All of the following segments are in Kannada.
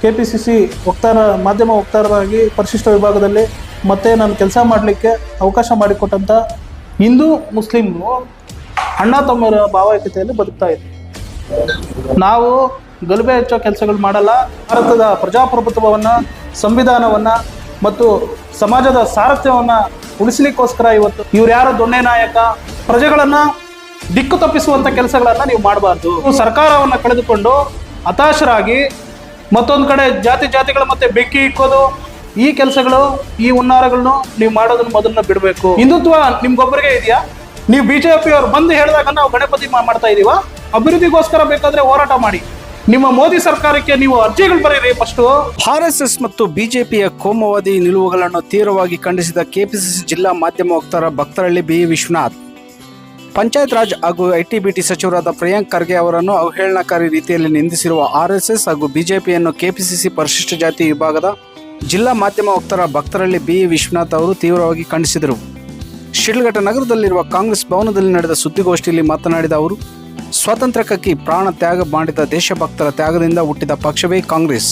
ಕೆ ಪಿ ಸಿ ಸಿ ವಕ್ತಾರ, ಮಾಧ್ಯಮ ವಕ್ತಾರರಾಗಿ ಪರಿಶಿಷ್ಟ ವಿಭಾಗದಲ್ಲಿ ಮತ್ತೆ ನಾನು ಕೆಲಸ ಮಾಡಲಿಕ್ಕೆ ಅವಕಾಶ ಮಾಡಿಕೊಟ್ಟಂಥ ಹಿಂದೂ ಮುಸ್ಲಿಮ್ರು ಅಣ್ಣ ತಮ್ಮರ ಭಾವೈಕ್ಯತೆಯಲ್ಲಿ ಬದುಕ್ತಾ ಇದೆ ನಾವು ಗಲಭೆ ಹೆಚ್ಚೋ ಕೆಲಸಗಳು ಮಾಡಲ್ಲ. ಭಾರತದ ಪ್ರಜಾಪ್ರಭುತ್ವವನ್ನು, ಸಂವಿಧಾನವನ್ನು ಮತ್ತು ಸಮಾಜದ ಸಾರಥ್ಯವನ್ನು ಉಳಿಸಲಿಕ್ಕೋಸ್ಕರ ಇವತ್ತು ಇವ್ರು ಯಾರು ದೊಣ್ಣೆ ನಾಯಕ, ಪ್ರಜೆಗಳನ್ನು ದಿಕ್ಕು ತಪ್ಪಿಸುವಂಥ ಕೆಲಸಗಳನ್ನು ನೀವು ಮಾಡಬಾರ್ದು. ಸರ್ಕಾರವನ್ನು ಕಳೆದುಕೊಂಡು ಹತಾಶರಾಗಿ ಮತ್ತೊಂದು ಕಡೆ ಜಾತಿ ಜಾತಿಗಳ ಮತ್ತೆ ಬೆಂಕಿ ಇಕ್ಕೋದು, ಈ ಕೆಲಸಗಳು, ಈ ಹುನ್ನಾರಗಳನ್ನು ನೀವು ಮಾಡೋದನ್ನ ಮೊದಲನ್ನ ಬಿಡಬೇಕು. ಹಿಂದುತ್ವ ನಿಮ್ಗೊಬ್ಬರಿಗೆ ಇದೆಯಾ? ನೀವು ಬಿಜೆಪಿ ಅವ್ರು ಬಂದು ಹೇಳಿದಾಗ ನಾವು ಗಣಪತಿ ಮಾಡ್ತಾ ಇದೀವ. ಅಭಿವೃದ್ಧಿಗೋಸ್ಕರ ಬೇಕಾದ್ರೆ ಹೋರಾಟ ಮಾಡಿ. ನಿಮ್ಮ ಮೋದಿ ಸರ್ಕಾರಕ್ಕೆ ನೀವು ಅರ್ಜಿಗಳು ಬರೀರಿ ಫಸ್ಟ್ ಆರ್ ಎಸ್ ಎಸ್ ಮತ್ತು ಬಿಜೆಪಿಯ ಕೋಮವಾದಿ ನಿಲುವುಗಳನ್ನು ತೀವ್ರವಾಗಿ ಖಂಡಿಸಿದ ಕೆಪಿಸಿಸಿ ಜಿಲ್ಲಾ ಮಾಧ್ಯಮ ವಕ್ತಾರ ಭಕ್ತರಳ್ಳಿ ಬಿ ವಿಶ್ವನಾಥ್. ಪಂಚಾಯತ್ ರಾಜ್ ಹಾಗೂ ಐಟಿಬಿಟಿ ಸಚಿವರಾದ ಪ್ರಿಯಾಂಕ್ ಖರ್ಗೆ ಅವರನ್ನು ಅವಹೇಳನಕಾರಿ ರೀತಿಯಲ್ಲಿ ನಿಂದಿಸಿರುವ ಆರ್ಎಸ್ಎಸ್ ಹಾಗೂ ಬಿಜೆಪಿಯನ್ನು ಕೆಪಿಸಿಸಿ ಪರಿಶಿಷ್ಟ ಜಾತಿ ವಿಭಾಗದ ಜಿಲ್ಲಾ ಮಾಧ್ಯಮ ವಕ್ತಾರ ಭಕ್ತರಳ್ಳಿ ಬಿ ವಿಶ್ವನಾಥ್ ಅವರು ತೀವ್ರವಾಗಿ ಖಂಡಿಸಿದರು. ಶಿಡ್ಲಘಟ್ಟ ನಗರದಲ್ಲಿರುವ ಕಾಂಗ್ರೆಸ್ ಭವನದಲ್ಲಿ ನಡೆದ ಸುದ್ದಿಗೋಷ್ಠಿಯಲ್ಲಿ ಮಾತನಾಡಿದ ಅವರು, ಸ್ವಾತಂತ್ರ್ಯಕ್ಕಾಗಿ ಪ್ರಾಣ ತ್ಯಾಗ ಮಾಡಿದ ದೇಶಭಕ್ತರ ತ್ಯಾಗದಿಂದ ಹುಟ್ಟಿದ ಪಕ್ಷವೇ ಕಾಂಗ್ರೆಸ್.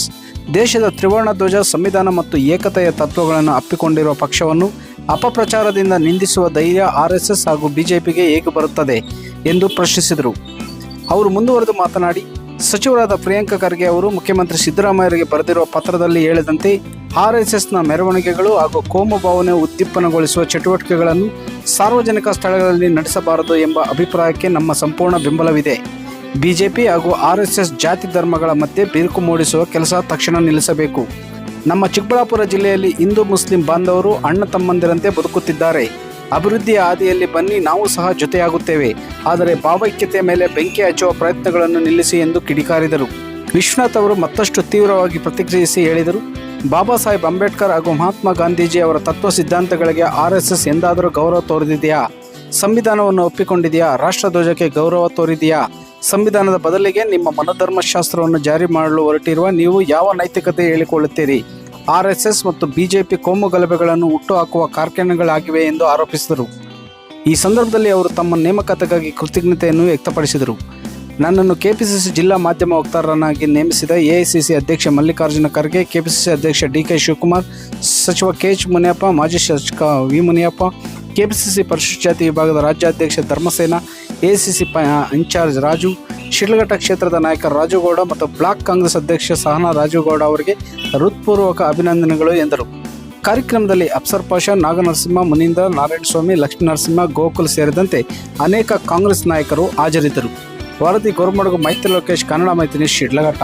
ದೇಶದ ತ್ರಿವರ್ಣ ಧ್ವಜ ಸಂವಿಧಾನ ಮತ್ತು ಏಕತೆಯ ತತ್ವಗಳನ್ನು ಅಪ್ಪಿಕೊಂಡಿರುವ ಪಕ್ಷವನ್ನು ಅಪಪ್ರಚಾರದಿಂದ ನಿಂದಿಸುವ ಧೈರ್ಯ ಆರ್ಎಸ್ಎಸ್ ಹಾಗೂ ಬಿಜೆಪಿಗೆ ಹೇಗೆ ಬರುತ್ತದೆ ಎಂದು ಪ್ರಶ್ನಿಸಿದರು. ಅವರು ಮುಂದುವರೆದು ಮಾತನಾಡಿ, ಸಚಿವರಾದ ಪ್ರಿಯಾಂಕ ಖರ್ಗೆ ಅವರು ಮುಖ್ಯಮಂತ್ರಿ ಸಿದ್ದರಾಮಯ್ಯರಿಗೆ ಬರೆದಿರುವ ಪತ್ರದಲ್ಲಿ ಹೇಳಿದಂತೆ, ಆರ್ಎಸ್ಎಸ್ನ ಮೆರವಣಿಗೆಗಳು ಹಾಗೂ ಕೋಮು ಭಾವನೆ ಉದ್ದೀಪನಗೊಳಿಸುವ ಚಟುವಟಿಕೆಗಳನ್ನು ಸಾರ್ವಜನಿಕ ಸ್ಥಳಗಳಲ್ಲಿ ನಡೆಸಬಾರದು ಎಂಬ ಅಭಿಪ್ರಾಯಕ್ಕೆ ನಮ್ಮ ಸಂಪೂರ್ಣ ಬೆಂಬಲವಿದೆ. ಬಿಜೆಪಿ ಹಾಗೂ ಆರ್ಎಸ್ಎಸ್ ಜಾತಿ ಧರ್ಮಗಳ ಮಧ್ಯೆ ಬಿರುಕು ಮೂಡಿಸುವ ಕೆಲಸ ತಕ್ಷಣ ನಿಲ್ಲಿಸಬೇಕು. ನಮ್ಮ ಚಿಕ್ಕಬಳ್ಳಾಪುರ ಜಿಲ್ಲೆಯಲ್ಲಿ ಹಿಂದೂ ಮುಸ್ಲಿಂ ಬಾಂಧವರು ಅಣ್ಣ ತಮ್ಮಂದಿರಂತೆ ಬದುಕುತ್ತಿದ್ದಾರೆ. ಅಭಿವೃದ್ಧಿಯ ಹಾದಿಯಲ್ಲಿ ಬನ್ನಿ ನಾವು ಸಹ ಜೊತೆಯಾಗುತ್ತೇವೆ. ಆದರೆ ಭಾವೈಕ್ಯತೆಯ ಮೇಲೆ ಬೆಂಕಿ ಹಚ್ಚುವ ಪ್ರಯತ್ನಗಳನ್ನು ನಿಲ್ಲಿಸಿ ಎಂದು ಕಿಡಿಕಾರಿದರು. ವಿಶ್ವನಾಥ್ ಅವರು ಮತ್ತಷ್ಟು ತೀವ್ರವಾಗಿ ಪ್ರತಿಕ್ರಿಯಿಸಿ ಹೇಳಿದರು, ಬಾಬಾ ಸಾಹೇಬ್ ಅಂಬೇಡ್ಕರ್ ಹಾಗೂ ಮಹಾತ್ಮ ಗಾಂಧೀಜಿ ಅವರ ತತ್ವ ಸಿದ್ಧಾಂತಗಳಿಗೆ ಆರ್ ಎಂದಾದರೂ ಗೌರವ ತೋರಿದೆಯಾ ಸಂವಿಧಾನವನ್ನು ಒಪ್ಪಿಕೊಂಡಿದೆಯಾ? ರಾಷ್ಟ್ರಧ್ವಜಕ್ಕೆ ಗೌರವ ತೋರಿದೆಯಾ? ಸಂವಿಧಾನದ ಬದಲಿಗೆ ನಿಮ್ಮ ಮನೋಧರ್ಮಶಾಸ್ತ್ರವನ್ನು ಜಾರಿ ಮಾಡಲು ಹೊರಟಿರುವ ನೀವು ಯಾವ ನೈತಿಕತೆ ಹೇಳಿಕೊಳ್ಳುತ್ತೀರಿ? ಆರ್ ಎಸ್ ಎಸ್ ಮತ್ತು ಬಿಜೆಪಿ ಕೋಮು ಗಲಭೆಗಳನ್ನು ಹುಟ್ಟುಹಾಕುವ ಕಾರ್ಖಾನೆಗಳಾಗಿವೆ ಎಂದು ಆರೋಪಿಸಿದರು. ಈ ಸಂದರ್ಭದಲ್ಲಿ ಅವರು ತಮ್ಮ ನೇಮಕಾತಿಗಾಗಿ ಕೃತಜ್ಞತೆಯನ್ನು ವ್ಯಕ್ತಪಡಿಸಿದರು. ನನ್ನನ್ನು ಕೆಪಿಸಿಸಿ ಜಿಲ್ಲಾ ಮಾಧ್ಯಮ ವಕ್ತಾರರನ್ನಾಗಿ ನೇಮಿಸಿದ ಎಐಸಿಸಿ ಅಧ್ಯಕ್ಷ ಮಲ್ಲಿಕಾರ್ಜುನ ಖರ್ಗೆ, ಕೆಪಿಸಿಸಿ ಅಧ್ಯಕ್ಷ ಡಿ ಕೆ ಶಿವಕುಮಾರ್, ಸಚಿವ ಕೆ ಎಚ್ ಮುನಿಯಪ್ಪ, ಮಾಜಿ ಶಾಸಕ ವಿ ಮುನಿಯಪ್ಪ ಕೆಪಿಸಿಸಿ ಪರಿಶಿಷ್ಟ ಜಾತಿ ವಿಭಾಗದ ರಾಜ್ಯಾಧ್ಯಕ್ಷ ಧರ್ಮಸೇನ, ಎಸಿಸಿ ಇನ್ಚಾರ್ಜ್ ರಾಜು, ಶಿಡ್ಲಘಟ್ಟ ಕ್ಷೇತ್ರದ ನಾಯಕ ರಾಜುಗೌಡ ಮತ್ತು ಬ್ಲಾಕ್ ಕಾಂಗ್ರೆಸ್ ಅಧ್ಯಕ್ಷ ಸಹನಾ ರಾಜುಗೌಡ ಅವರಿಗೆ ಹೃತ್ಪೂರ್ವಕ ಅಭಿನಂದನೆಗಳು ಎಂದರು. ಕಾರ್ಯಕ್ರಮದಲ್ಲಿ ಅಪ್ಸರ್ ಪಾಷ, ನಾಗನರಸಿಂಹ, ಮುನೀಂದ್ರ, ನಾರಾಯಣಸ್ವಾಮಿ ಲಕ್ಷ್ಮೀ ನರಸಿಂಹ ಗೋಕುಲ್ ಸೇರಿದಂತೆ ಅನೇಕ ಕಾಂಗ್ರೆಸ್ ನಾಯಕರು ಹಾಜರಿದ್ದರು. ವರದಿ ಗೋರ್ಮಡಗು ಮೈತ್ರಿ ಲೋಕೇಶ್, ಕನ್ನಡ ಮೈತ್ರಿ, ಶಿಡ್ಲಘಟ್ಟ.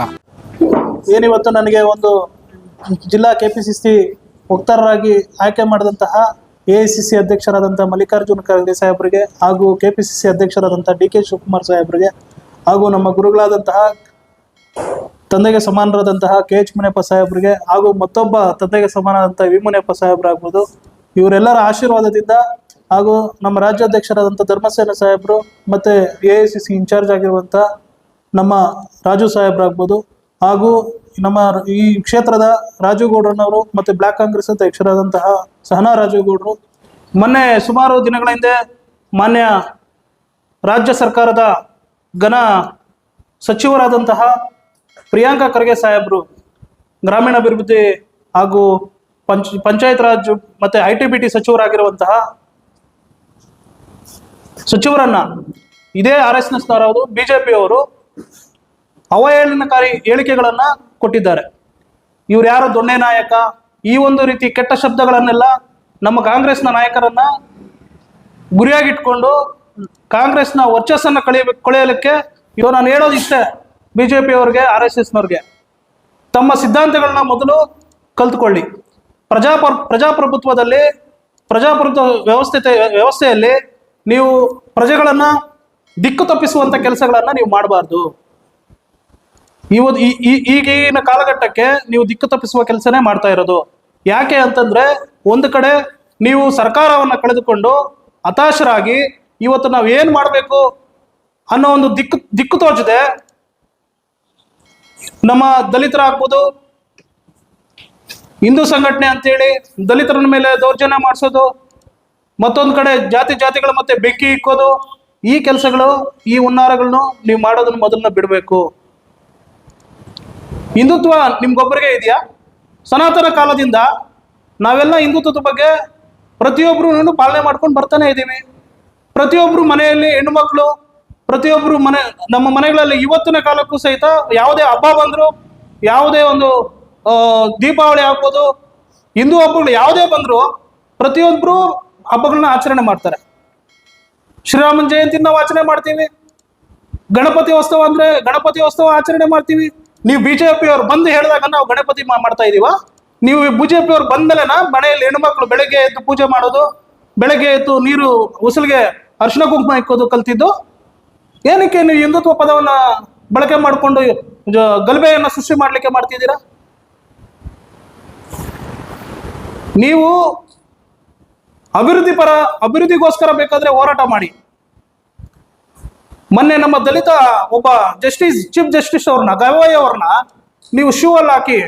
ಏನಿವತ್ತು ನನಗೆ ಒಂದು ಜಿಲ್ಲಾ ಕೆಪಿಸಿಸಿ ವಕ್ತಾರರಾಗಿ ಆಯ್ಕೆ ಮಾಡಿದಂತಹ ಎ ಐ ಸಿ ಸಿ ಅಧ್ಯಕ್ಷರಾದಂಥ ಮಲ್ಲಿಕಾರ್ಜುನ ಖರ್ಗೆ ಸಾಹೇಬರಿಗೆ ಹಾಗೂ ಕೆ ಪಿ ಸಿ ಸಿ ಅಧ್ಯಕ್ಷರಾದಂಥ ಡಿ ಕೆ ಶಿವಕುಮಾರ್ ಸಾಹೇಬರಿಗೆ ಹಾಗೂ ನಮ್ಮ ಗುರುಗಳಾದಂತಹ ತಂದೆಗೆ ಸಮಾನರಾದಂತಹ ಕೆ ಎಚ್ ಮುನಿಯಪ್ಪ ಸಾಹೇಬರಿಗೆ ಹಾಗೂ ಮತ್ತೊಬ್ಬ ತಂದೆಗೆ ಸಮಾನಾದಂಥ ವಿ ಮುನಿಯಪ್ಪ ಸಾಹೇಬರಾಗ್ಬೋದು ಇವರೆಲ್ಲರ ಆಶೀರ್ವಾದದಿಂದ ಹಾಗೂ ನಮ್ಮ ರಾಜ್ಯಾಧ್ಯಕ್ಷರಾದಂಥ ಧರ್ಮಸೇನ ಸಾಹೇಬರು ಮತ್ತು A I C C incharge ಆಗಿರುವಂಥ ನಮ್ಮ ರಾಜು ಸಾಹೇಬರಾಗ್ಬೋದು ಹಾಗೂ ನಮ್ಮ ಈ ಕ್ಷೇತ್ರದ ರಾಜುಗೌಡ್ರನವರು ಮತ್ತು ಬ್ಲಾಕ್ ಕಾಂಗ್ರೆಸ್ ಅಧ್ಯಕ್ಷರಾದಂತಹ ಸಹನಾ ರಾಜುಗೌಡರು ಮೊನ್ನೆ ಸುಮಾರು ದಿನಗಳ ಹಿಂದೆ ಮಾನ್ಯ ರಾಜ್ಯ ಸರ್ಕಾರದ ಘನ ಸಚಿವರಾದಂತಹ ಪ್ರಿಯಾಂಕಾ ಖರ್ಗೆ ಸಾಹೇಬರು ಗ್ರಾಮೀಣಾಭಿವೃದ್ಧಿ ಹಾಗೂ ಪಂಚ, ಪಂಚಾಯತ್ ರಾಜ್ ಮತ್ತು ಐ ಟಿ ಬಿ ಟಿ ಸಚಿವರಾಗಿರುವಂತಹ ಸಚಿವರನ್ನ ಇದೇ ಆರ್ ಎಸ್ ಬಿ ಜೆ ಪಿಯವರು ಅವಹೇಳನಕಾರಿ ಹೇಳಿಕೆಗಳನ್ನ ಕೊಟ್ಟಿದ್ದಾರೆ. ಇವ್ರು ಯಾರು ದೊಣ್ಣೆ ನಾಯಕ? ಈ ಒಂದು ರೀತಿ ಕೆಟ್ಟ ಶಬ್ದಗಳನ್ನೆಲ್ಲ ನಮ್ಮ ಕಾಂಗ್ರೆಸ್ನ ನಾಯಕರನ್ನ ಗುರಿಯಾಗಿಟ್ಕೊಂಡು ಕಾಂಗ್ರೆಸ್ನ ವರ್ಚಸ್ಸನ್ನ ಕಳಿಯ ಕೊಳೆಯಲಿಕ್ಕೆ ಇವಾಗ ನಾನು ಹೇಳೋದು ಇಷ್ಟೇ ಬಿ ಜೆ ಪಿಯವ್ರಿಗೆ ಆರ್ ಎಸ್ ಎಸ್ನವ್ರಿಗೆ. ತಮ್ಮ ಸಿದ್ಧಾಂತಗಳನ್ನ ಮೊದಲು ಕಲ್ತ್ಕೊಳ್ಳಿ. ಪ್ರಜಾಪ್ರ ಪ್ರಜಾಪ್ರಭುತ್ವದಲ್ಲಿ, ಪ್ರಜಾಪ್ರಭುತ್ವ ವ್ಯವಸ್ಥೆ ವ್ಯವಸ್ಥೆಯಲ್ಲಿ ನೀವು ಪ್ರಜೆಗಳನ್ನು ದಿಕ್ಕು ತಪ್ಪಿಸುವಂಥ ಕೆಲಸಗಳನ್ನು ನೀವು ಮಾಡಬಾರ್ದು. ಇವತ್ತು ಈಗಿನ ಕಾಲಘಟ್ಟಕ್ಕೆ ನೀವು ದಿಕ್ಕು ತಪ್ಪಿಸುವ ಕೆಲಸನೇ ಮಾಡ್ತಾ ಇರೋದು. ಯಾಕೆ ಅಂತಂದ್ರೆ ಒಂದು ಕಡೆ ನೀವು ಸರ್ಕಾರವನ್ನು ಕಳೆದುಕೊಂಡು ಹತಾಶರಾಗಿ ಇವತ್ತು ನಾವು ಏನ್ ಮಾಡಬೇಕು ಅನ್ನೋ ಒಂದು ದಿಕ್ಕು ದಿಕ್ಕು ತೋಚದೆ ನಮ್ಮ ದಲಿತರಾಗ್ಬೋದು, ಹಿಂದೂ ಸಂಘಟನೆ ಅಂತೇಳಿ ದಲಿತರ ಮೇಲೆ ದೌರ್ಜನ್ಯ ಮಾಡಿಸೋದು, ಮತ್ತೊಂದು ಕಡೆ ಜಾತಿ ಜಾತಿಗಳ ಮತ್ತೆ ಬೆಂಕಿ ಇಕ್ಕೋದು ಈ ಕೆಲಸಗಳು, ಈ ಹುನ್ನಾರಗಳನ್ನು ನೀವು ಮಾಡೋದನ್ನ ಮೊದಲನ್ನ ಬಿಡಬೇಕು. ಹಿಂದುತ್ವ ನಿಮ್ಗೊಬ್ಬರಿಗೆ ಇದೆಯಾ? ಸನಾತನ ಕಾಲದಿಂದ ನಾವೆಲ್ಲ ಹಿಂದುತ್ವದ ಬಗ್ಗೆ ಪ್ರತಿಯೊಬ್ಬರು ಪಾಲನೆ ಮಾಡ್ಕೊಂಡು ಬರ್ತಾನೆ ಇದ್ದೀವಿ. ಪ್ರತಿಯೊಬ್ಬರು ಮನೆಯಲ್ಲಿ ಹೆಣ್ಣುಮಕ್ಳು, ಪ್ರತಿಯೊಬ್ಬರು ಮನೆ, ನಮ್ಮ ಮನೆಗಳಲ್ಲಿ ಇವತ್ತಿನ ಕಾಲಕ್ಕೂ ಸಹಿತ ಯಾವುದೇ ಹಬ್ಬ ಬಂದರೂ, ಯಾವುದೇ ಒಂದು ದೀಪಾವಳಿ ಆಗ್ಬೋದು, ಹಿಂದೂ ಹಬ್ಬಗಳು ಯಾವುದೇ ಬಂದರೂ ಪ್ರತಿಯೊಬ್ಬರು ಹಬ್ಬಗಳನ್ನ ಆಚರಣೆ ಮಾಡ್ತಾರೆ. ಶ್ರೀರಾಮನ ಜಯಂತಿ ನಾವು ಆಚರಣೆ ಮಾಡ್ತೀವಿ. ಗಣಪತಿ ಉತ್ಸವ ಅಂದರೆ ಗಣಪತಿ ಉತ್ಸವ ಆಚರಣೆ ಮಾಡ್ತೀವಿ. ನೀವು ಬಿಜೆಪಿ ಅವ್ರು ಬಂದು ಹೇಳಿದಾಗ ನಾವು ಗಣಪತಿ ಮಾಡ್ತಾ ಇದೀವ. ನೀವು ಬಿಜೆಪಿ ಅವ್ರು ಬಂದ್ಮೇಲೆನ ಮನೆಯಲ್ಲಿ ಹೆಣ್ಮಕ್ಳು ಬೆಳಗ್ಗೆ ಎದ್ದು ಪೂಜೆ ಮಾಡೋದು, ಬೆಳಗ್ಗೆ ಎದ್ದು ನೀರು ಉಸಲಿಗೆ ಅರ್ಶಿನ ಕುಂಕುಮ ಇಕ್ಕೋದು ಕಲ್ತಿದ್ದು? ಏನಕ್ಕೆ ನೀವು ಹಿಂದುತ್ವ ಪದವನ್ನ ಬಳಕೆ ಮಾಡಿಕೊಂಡು ಗಲಭೆಯನ್ನ ಸೃಷ್ಟಿ ಮಾಡ್ಲಿಕ್ಕೆ ಮಾಡ್ತಿದ್ದೀರಾ? ನೀವು ಅಭಿವೃದ್ಧಿ ಪರ ಅಭಿವೃದ್ಧಿಗೋಸ್ಕರ ಬೇಕಾದ್ರೆ ಹೋರಾಟ ಮಾಡಿ. ಮೊನ್ನೆ ನಮ್ಮ ದಲಿತ ಒಬ್ಬ ಜಸ್ಟಿಸ್ ಚೀಫ್ ಜಸ್ಟಿಸ್ ಅವ್ರನ್ನ, ಗವಾಯಿ ಅವ್ರನ್ನ ನೀವು ಶೂ ಅಲ್ಲಿ ಹಾಕಿ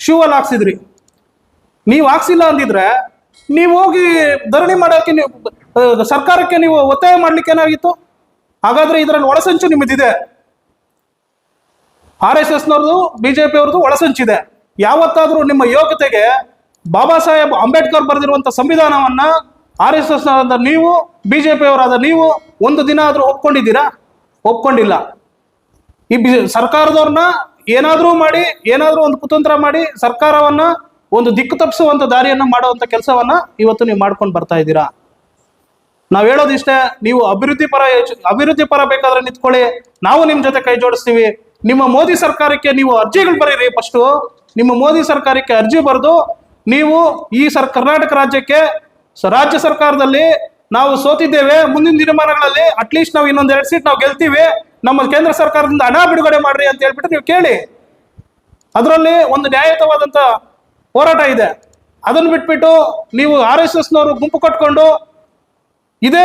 ಶೂ ಅಲ್ಲಿ ಹಾಕ್ಸಿದ್ರಿ. ನೀವು ಹಾಕ್ಸಿಲ್ಲ ಅಂದಿದ್ರೆ ನೀವು ಹೋಗಿ ಧರಣಿ ಮಾಡೋಕೆ ನೀವು ಸರ್ಕಾರಕ್ಕೆ ನೀವು ಒತ್ತಾಯ ಮಾಡ್ಲಿಕ್ಕೆ ಏನಾಗಿತ್ತು? ಹಾಗಾದ್ರೆ ಇದರಲ್ಲಿ ಒಳಸಂಚು ನಿಮ್ಮದಿದೆ ಆರ್ ಎಸ್ ಎಸ್ನವ್ರದ್ದು ಬಿಜೆಪಿ ಅವ್ರದ್ದು ಒಳಸಂಚಿದೆ. ಯಾವತ್ತಾದ್ರೂ ನಿಮ್ಮ ಯೋಗ್ಯತೆಗೆ ಬಾಬಾ ಸಾಹೇಬ್ ಅಂಬೇಡ್ಕರ್ ಬರೆದಿರುವಂತ ಸಂವಿಧಾನವನ್ನ ಆರ್ ಎಸ್ ಎಸ್ ನೀವು, ಬಿ ಜೆ ಪಿಯವರಾದ ನೀವು ಒಂದು ದಿನ ಆದರೂ ಒಪ್ಕೊಂಡಿದ್ದೀರಾ? ಒಪ್ಕೊಂಡಿಲ್ಲ. ಈ ಬಿ ಸರ್ಕಾರದವ್ರನ್ನ ಏನಾದರೂ ಮಾಡಿ, ಏನಾದರೂ ಒಂದು ಕುತಂತ್ರ ಮಾಡಿ, ಸರ್ಕಾರವನ್ನ ಒಂದು ದಿಕ್ಕು ತಪ್ಪಿಸುವಂಥ ದಾರಿಯನ್ನು ಮಾಡುವಂತ ಕೆಲಸವನ್ನ ಇವತ್ತು ನೀವು ಮಾಡ್ಕೊಂಡು ಬರ್ತಾ ಇದ್ದೀರಾ? ಹೇಳೋದು ಹೇಳೋದಿಷ್ಟೇ, ನೀವು ಅಭಿವೃದ್ಧಿ ಪರ ಅಭಿವೃದ್ಧಿ ಪರ ಬೇಕಾದ್ರೆ ನಿಂತ್ಕೊಳ್ಳಿ. ನಾವು ನಿಮ್ಮ ಜೊತೆ ಕೈ ಜೋಡಿಸ್ತೀವಿ. ನಿಮ್ಮ ಮೋದಿ ಸರ್ಕಾರಕ್ಕೆ ನೀವು ಅರ್ಜಿಗಳು ಬರೀರಿ ಫಸ್ಟು ನಿಮ್ಮ ಮೋದಿ ಸರ್ಕಾರಕ್ಕೆ ಅರ್ಜಿ ಬರೆದು ನೀವು ಈ ಸರ್, ಕರ್ನಾಟಕ ರಾಜ್ಯಕ್ಕೆ ಸ- ರಾಜ್ಯ ಸರ್ಕಾರದಲ್ಲಿ ನಾವು ಸೋತಿದ್ದೇವೆ. ಮುಂದಿನ ದಿನಮಾನಗಳಲ್ಲಿ ಅಟ್ಲೀಸ್ಟ್ ನಾವು ಇನ್ನೊಂದು ಎರಡು ಸೀಟ್ ನಾವು ಗೆಲ್ತೀವಿ. ನಮ್ಮ ಕೇಂದ್ರ ಸರ್ಕಾರದಿಂದ ಹಣ ಬಿಡುಗಡೆ ಮಾಡ್ರಿ ಅಂತ ಹೇಳ್ಬಿಟ್ಟು ನೀವು ಕೇಳಿ. ಅದರಲ್ಲಿ ಒಂದು ನ್ಯಾಯಯುತವಾದಂತ ಹೋರಾಟ ಇದೆ. ಅದನ್ನು ಬಿಟ್ಬಿಟ್ಟು ನೀವು ಆರ್ ಎಸ್ ಎಸ್ನವರು ಗುಂಪು ಕಟ್ಕೊಂಡು ಇದೇ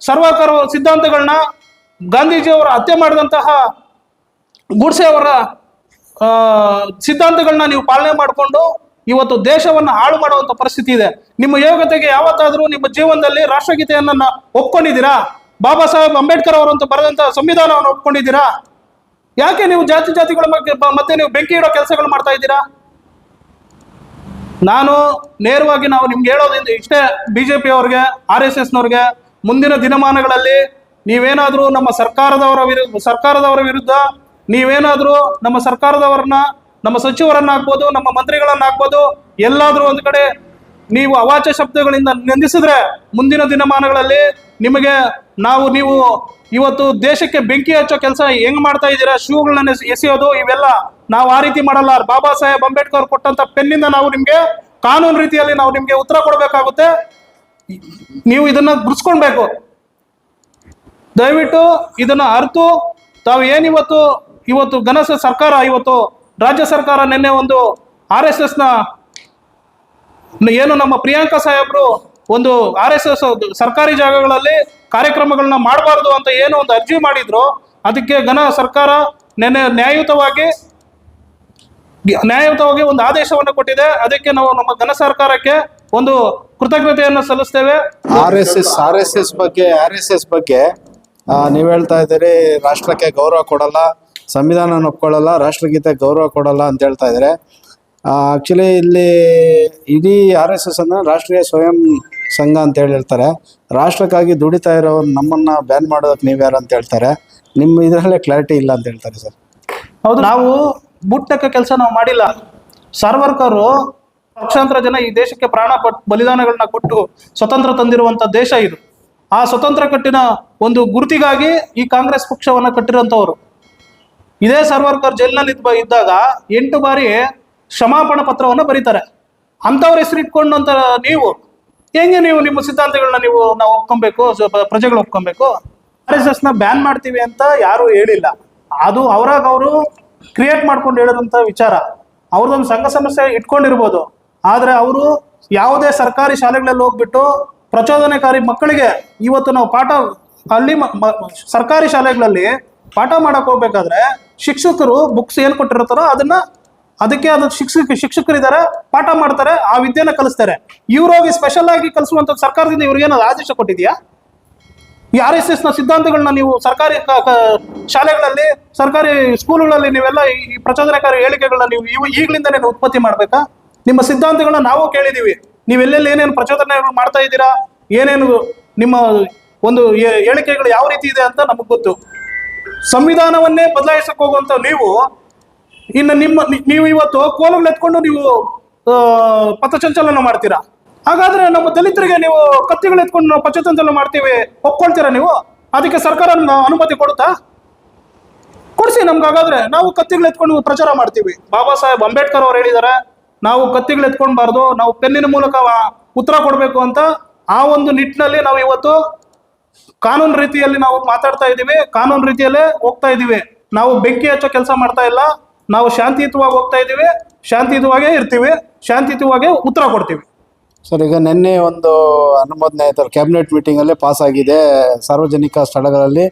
ಸರ್ವಾಕಾರ ಸಿದ್ಧಾಂತಗಳನ್ನ ಗಾಂಧೀಜಿಯವರ ಹತ್ಯೆ ಮಾಡಿದಂತಹ ಗುಡ್ಸೆ ಅವರ ಸಿದ್ಧಾಂತಗಳನ್ನ ನೀವು ಪಾಲನೆ ಮಾಡಿಕೊಂಡು ಇವತ್ತು ದೇಶವನ್ನ ಹಾಳು ಮಾಡುವಂತ ಪರಿಸ್ಥಿತಿ ಇದೆ. ನಿಮ್ಮ ಯೋಗ್ಯತೆಗೆ ಯಾವತ್ತಾದ್ರೂ ನಿಮ್ಮ ಜೀವನದಲ್ಲಿ ರಾಷ್ಟ್ರಗೀತೆಯನ್ನ ಒಪ್ಕೊಂಡಿದ್ದೀರಾ? ಬಾಬಾ ಸಾಹೇಬ್ ಅಂಬೇಡ್ಕರ್ ಅವರಂತ ಬರೆದಂತ ಸಂವಿಧಾನವನ್ನು ಒಪ್ಕೊಂಡಿದ್ದೀರಾ? ಯಾಕೆ ನೀವು ಜಾತಿ ಜಾತಿಗಳ ಬಗ್ಗೆ ಮತ್ತೆ ನೀವು ಬೆಂಕಿ ಇಡೋ ಕೆಲಸಗಳು ಮಾಡ್ತಾ ಇದ್ದೀರಾ? ನಾನು ನೇರವಾಗಿ ನಾವು ನಿಮ್ಗೆ ಹೇಳೋದ್ರಿಂದ ಇಷ್ಟೇ ಬಿಜೆಪಿ ಅವ್ರಿಗೆ, ಆರ್ ಎಸ್ ಎಸ್ನವ್ರಿಗೆ, ಮುಂದಿನ ದಿನಮಾನಗಳಲ್ಲಿ ನೀವೇನಾದರೂ ನಮ್ಮ ಸರ್ಕಾರದವರ ವಿರುದ್ಧ ಸರ್ಕಾರದವರ ವಿರುದ್ಧ ನೀವೇನಾದರೂ ನಮ್ಮ ಸರ್ಕಾರದವರನ್ನ ನಮ್ಮ ಸಚಿವರನ್ನ ಹಾಕ್ಬೋದು ನಮ್ಮ ಮಂತ್ರಿಗಳನ್ನ ಹಾಕ್ಬೋದು ಎಲ್ಲಾದ್ರೂ ಒಂದು ಕಡೆ ನೀವು ಅವಾಚ್ಯ ಶಬ್ದಗಳಿಂದ ನಿಂದಿಸಿದ್ರೆ ಮುಂದಿನ ದಿನಮಾನಗಳಲ್ಲಿ ನಿಮಗೆ ನಾವು ನೀವು ಇವತ್ತು ದೇಶಕ್ಕೆ ಬೆಂಕಿ ಹಚ್ಚೋ ಕೆಲಸ ಹೆಂಗ್ ಮಾಡ್ತಾ ಇದ್ದೀರಾ, ಶೂಗಳನ್ನ ಎಸ್- ಎಸೆಯೋದು, ಇವೆಲ್ಲ ನಾವು ಆ ರೀತಿ ಮಾಡಲ್ಲ. ಬಾಬಾ ಸಾಹೇಬ್ ಅಂಬೇಡ್ಕರ್ ಕೊಟ್ಟಂತ ಪೆನ್ನಿಂದ ನಾವು ನಿಮ್ಗೆ ಕಾನೂನು ರೀತಿಯಲ್ಲಿ ನಾವು ನಿಮ್ಗೆ ಉತ್ತರ ಕೊಡಬೇಕಾಗುತ್ತೆ. ನೀವು ಇದನ್ನ ಗುರ್ಸ್ಕೊಳ್ಬೇಕು. ದಯವಿಟ್ಟು ಇದನ್ನ ಅರ್ತು. ತಾವು ಏನಿವತ್ತು ಇವತ್ತು ಘನಸ ಸರ್ಕಾರ ಇವತ್ತು ರಾಜ್ಯ ಸರ್ಕಾರ ನಿನ್ನೆ ಒಂದು ಆರ್ ಎಸ್ ಎಸ್ನ ಏನು ನಮ್ಮ ಪ್ರಿಯಾಂಕಾ ಸಾಹೇಬ್ರು ಒಂದು ಆರ್ ಎಸ್ ಎಸ್ ಸರ್ಕಾರಿ ಜಾಗಗಳಲ್ಲಿ ಕಾರ್ಯಕ್ರಮಗಳನ್ನ ಮಾಡಬಾರ್ದು ಅಂತ ಏನು ಒಂದು ಅರ್ಜಿ ಮಾಡಿದ್ರು. ಅದಕ್ಕೆ ಘನ ಸರ್ಕಾರ ನಿನ್ನೆ ನ್ಯಾಯಯುತವಾಗಿ ನ್ಯಾಯಯುತವಾಗಿ ಒಂದು ಆದೇಶವನ್ನು ಕೊಟ್ಟಿದೆ. ಅದಕ್ಕೆ ನಾವು ನಮ್ಮ ಘನ ಸರ್ಕಾರಕ್ಕೆ ಒಂದು ಕೃತಜ್ಞತೆಯನ್ನು ಸಲ್ಲಿಸ್ತೇವೆ. R S S, R S S ಬಗ್ಗೆ, ಆರ್ ಎಸ್ ಎಸ್ ಬಗ್ಗೆ ನೀವು ನೀವ್ ಹೇಳ್ತಾ ಇದ್ದೀರಿ, ರಾಷ್ಟ್ರಕ್ಕೆ ಗೌರವ ಕೊಡಲ್ಲ. ಸಂವಿಧಾನ ಒಪ್ಕೊಳ್ಳಲ್ಲ, ರಾಷ್ಟ್ರಗೀತೆ ಗೌರವ ಕೊಡಲ್ಲ ಅಂತ ಹೇಳ್ತಾ ಇದ್ದಾರೆ ಆಕ್ಚುಲಿ ಇಲ್ಲಿ ಇಡೀ ಆರ್ ಎಸ್ ಎಸ್ ಅಂದ್ರೆ ರಾಷ್ಟ್ರೀಯ ಸ್ವಯಂ ಸಂಘ ಅಂತ ಹೇಳಿ ಹೇಳ್ತಾರೆ. ರಾಷ್ಟ್ರಕ್ಕಾಗಿ ದುಡಿತಾ ಇರೋ ನಮ್ಮನ್ನ ಬ್ಯಾನ್ ಮಾಡೋದಕ್ಕೆ ನೀವ್ಯಾರು ಅಂತ ಹೇಳ್ತಾರೆ. ನಿಮ್ಮ ಇದರಲ್ಲೇ ಕ್ಲಾರಿಟಿ ಇಲ್ಲ ಅಂತ ಹೇಳ್ತಾರೆ ಸರ್. ಹೌದು. ನಾವು ಬುಟ್ಟಕ್ಕೆ ಕೆಲಸ ನಾವು ಮಾಡಿಲ್ಲ. ಸಾರ್ವರ್ಕರು ಲಕ್ಷಾಂತರ ಜನ ಈ ದೇಶಕ್ಕೆ ಪ್ರಾಣ ಕೊಟ್ಟು ಬಲಿದಾನಗಳನ್ನ ಕೊಟ್ಟು ಸ್ವತಂತ್ರ ತಂದಿರುವಂತ ದೇಶ ಇದು. ಆ ಸ್ವತಂತ್ರ ಕಟ್ಟಿನ ಒಂದು ಗುರುತಿಗಾಗಿ ಈ ಕಾಂಗ್ರೆಸ್ ಪಕ್ಷವನ್ನ ಕಟ್ಟಿರುವಂತವರು. ಇದೇ ಸರ್ವರ್ಕರ್ ಜೈಲಿನಲ್ಲಿ ಇದ್ದ- ಇದ್ದಾಗ ಎಂಟು ಬಾರಿ ಕ್ಷಮಾಪಣ ಪತ್ರವನ್ನ ಬರೀತಾರೆ. ಅಂಥವ್ರ ಹೆಸರು ಇಟ್ಕೊಂಡಂತ ನೀವು, ಹೆಂಗೆ ನೀವು ನಿಮ್ಮ ಸಿದ್ಧಾಂತಗಳನ್ನ ನೀವು ನಾವು ಒಪ್ಕೊಬೇಕು ಪ್ರಜೆಗಳು ಒಪ್ಕೊಬೇಕು? ಆರ್ ಎಸ್ನ ಬ್ಯಾನ್ ಮಾಡ್ತೀವಿ ಅಂತ ಯಾರು ಹೇಳಿಲ್ಲ. ಅದು ಅವರಾಗ ಅವರು ಕ್ರಿಯೇಟ್ ಮಾಡ್ಕೊಂಡು ಹೇಳಿದಂತ ವಿಚಾರ. ಅವ್ರದೊಂದು ಸಂಘ ಸಮಸ್ಯೆ ಇಟ್ಕೊಂಡಿರ್ಬೋದು. ಆದ್ರೆ ಅವರು ಯಾವುದೇ ಸರ್ಕಾರಿ ಶಾಲೆಗಳಲ್ಲಿ ಹೋಗ್ಬಿಟ್ಟು ಪ್ರಚೋದನೆಕಾರಿ ಮಕ್ಕಳಿಗೆ ಇವತ್ತು ನಾವು ಪಾಠ ಅಲ್ಲಿ ಸರ್ಕಾರಿ ಶಾಲೆಗಳಲ್ಲಿ ಪಾಠ ಮಾಡಕ್ಕೆ ಹೋಗ್ಬೇಕಾದ್ರೆ ಶಿಕ್ಷಕರು ಬುಕ್ಸ್ ಏನ್ ಕೊಟ್ಟಿರ್ತಾರೋ ಅದನ್ನ ಅದಕ್ಕೆ ಅದು ಶಿಕ್ಷಕ ಶಿಕ್ಷಕರಿದ್ದಾರೆ, ಪಾಠ ಮಾಡ್ತಾರೆ, ಆ ವಿದ್ಯೆನ ಕಲಿಸ್ತಾರೆ. ಇವ್ರೋಗಿ ಸ್ಪೆಷಲ್ ಆಗಿ ಕಲಿಸುವಂತ ಸರ್ಕಾರದಿಂದ ಇವ್ರಿಗೇನಾದ್ರು ಆದೇಶ ಕೊಟ್ಟಿದ್ಯಾ? ಈ ಆರ್ ಎಸ್ ಎಸ್ನ ಸಿದ್ಧಾಂತಗಳನ್ನ ನೀವು ಸರ್ಕಾರಿ ಶಾಲೆಗಳಲ್ಲಿ, ಸರ್ಕಾರಿ ಸ್ಕೂಲ್ಗಳಲ್ಲಿ ನೀವೆಲ್ಲ ಈ ಪ್ರಚೋದನಕಾರಿ ಹೇಳಿಕೆಗಳನ್ನ ನೀವು ಇವು ಈಗಲಿಂದನೇ ಉತ್ಪತ್ತಿ ಮಾಡಬೇಕಾ? ನಿಮ್ಮ ಸಿದ್ಧಾಂತಗಳನ್ನ ನಾವು ಕೇಳಿದೀವಿ. ನೀವು ಎಲ್ಲೆಲ್ಲಿ ಏನೇನು ಪ್ರಚೋದನೆಗಳು ಮಾಡ್ತಾ ಇದ್ದೀರಾ? ಏನೇನು ನಿಮ್ಮ ಒಂದು ಹೇಳಿಕೆಗಳು ಯಾವ ರೀತಿ ಇದೆ ಅಂತ ನಮಗೆ ಗೊತ್ತು. ಸಂವಿಧಾನವನ್ನೇ ಬದಲಾಯಿಸಕ್ಕೆ ಹೋಗುವಂತ ನೀವು ಇನ್ನು ನಿಮ್ಮ ನೀವು ಇವತ್ತು ಕೋಲುಗಳು ಎತ್ಕೊಂಡು ನೀವು ಪಥಸಂಚಲನ ಮಾಡ್ತೀರಾ? ಹಾಗಾದ್ರೆ ನಮ್ಮ ದಲಿತರಿಗೆ ನೀವು ಕತ್ತಿಗಳು ಎತ್ಕೊಂಡು ನಾವು ಪಥಸಂಚಲನ ಮಾಡ್ತೀವಿ, ಒಪ್ಕೊಳ್ತೀರಾ ನೀವು? ಅದಕ್ಕೆ ಸರ್ಕಾರ ಅನುಮತಿ ಕೊಡುತ್ತಾ? ಕೊಡಿಸಿ ನಮ್ಗೆ, ಹಾಗಾದ್ರೆ ನಾವು ಕತ್ತಿಗಳು ಎತ್ಕೊಂಡು ಪ್ರಚಾರ ಮಾಡ್ತೀವಿ. ಬಾಬಾ ಸಾಹೇಬ್ ಅಂಬೇಡ್ಕರ್ ಅವ್ರು ಹೇಳಿದ್ದಾರೆ ನಾವು ಕತ್ತಿಗಳು ಎತ್ಕೊಳ್ಬಾರ್ದು, ನಾವು ಪೆನ್ನಿನ ಮೂಲಕ ಉತ್ತರ ಕೊಡಬೇಕು ಅಂತ ಆ ಒಂದು ನಿಟ್ಟಿನಲ್ಲಿ ನಾವು ಇವತ್ತು ಕಾನೂನು ರೀತಿಯಲ್ಲಿ ನಾವು ಮಾತಾಡ್ತಾ ಇದ್ದೀವಿ ಕಾನೂನು ರೀತಿಯಲ್ಲೇ ಹೋಗ್ತಾ ಇದ್ದೀವಿ. ನಾವು ಬೆಂಕಿ ಹಚ್ಚೋ ಕೆಲಸ ಮಾಡ್ತಾ ಇಲ್ಲ. ನಾವು ಶಾಂತಿಯುತವಾಗಿ ಹೋಗ್ತಾ ಇದ್ದೀವಿ ಶಾಂತಿಯುತವಾಗೇ ಇರ್ತೀವಿ ಶಾಂತಿಯುತವಾಗೇ ಉತ್ತರ ಕೊಡ್ತೀವಿ. ಸರ್ ಈಗ ನಿನ್ನೆ ಒಂದು ಅನುಮೋದನೆ ಆಯ್ತು. ಕ್ಯಾಬಿನೆಟ್ ಮೀಟಿಂಗಲ್ಲೇ ಪಾಸ್ ಆಗಿದೆ. ಸಾರ್ವಜನಿಕ ಸ್ಥಳಗಳಲ್ಲಿ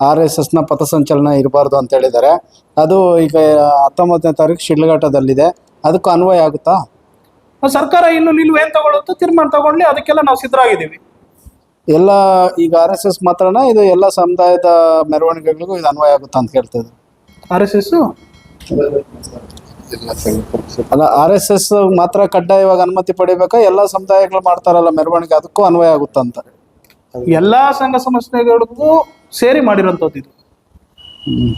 ಆರ್ ಎಸ್ ಎಸ್ನ ಪಥಸಂಚಲನ ಇರಬಾರ್ದು ಅಂತ ಹೇಳಿದ್ದಾರೆ. ಅದು ಈಗ ಹತ್ತೊಂಬತ್ತನೇ ತಾರೀಕು ಶಿಡ್ಲಘಾಟದಲ್ಲಿದೆ ಅದಕ್ಕೂ ಅನ್ವಯ ಆಗುತ್ತಾ? ಸರ್ಕಾರ ಇನ್ನು ನಿಲ್ವೇನು ಏನ್ ತಗೊಳುತ್ತೋ ತೀರ್ಮಾನ ತಗೊಳ್ಳಿ ಅದಕ್ಕೆಲ್ಲ ನಾವು ಸಿದ್ಧರಾಗಿದ್ದೀವಿ. ಎಲ್ಲ ಈಗ ಆರ್ ಎಸ್ ಎಸ್ ಮಾತ್ರನ ಇದು ಎಲ್ಲ ಸಮುದಾಯದ ಮೆರವಣಿಗೆಗಳಿಗೂ ಇದು ಅನ್ವಯ ಆಗುತ್ತೆ ಅಂತ ಕೇಳ್ತದೆ ಆರ್ ಎಸ್ ಎಸ್ ಅಲ್ಲ ಆರ್ ಎಸ್ ಎಸ್ ಮಾತ್ರ ಕಡ್ಡಾಯವಾಗಿ ಅನುಮತಿ ಪಡಿಬೇಕಾ? ಎಲ್ಲ ಸಮುದಾಯಗಳು ಮಾಡ್ತಾರಲ್ಲ ಮೆರವಣಿಗೆ ಅದಕ್ಕೂ ಅನ್ವಯ ಆಗುತ್ತೆ ಅಂತ? ಎಲ್ಲಾ ಸಂಘ ಸಂಸ್ಥೆಗಳಿಗೂ ಸೇರಿ ಮಾಡಿರೋಂಥದ್ದು ಇದು. ಹ್ಮ್.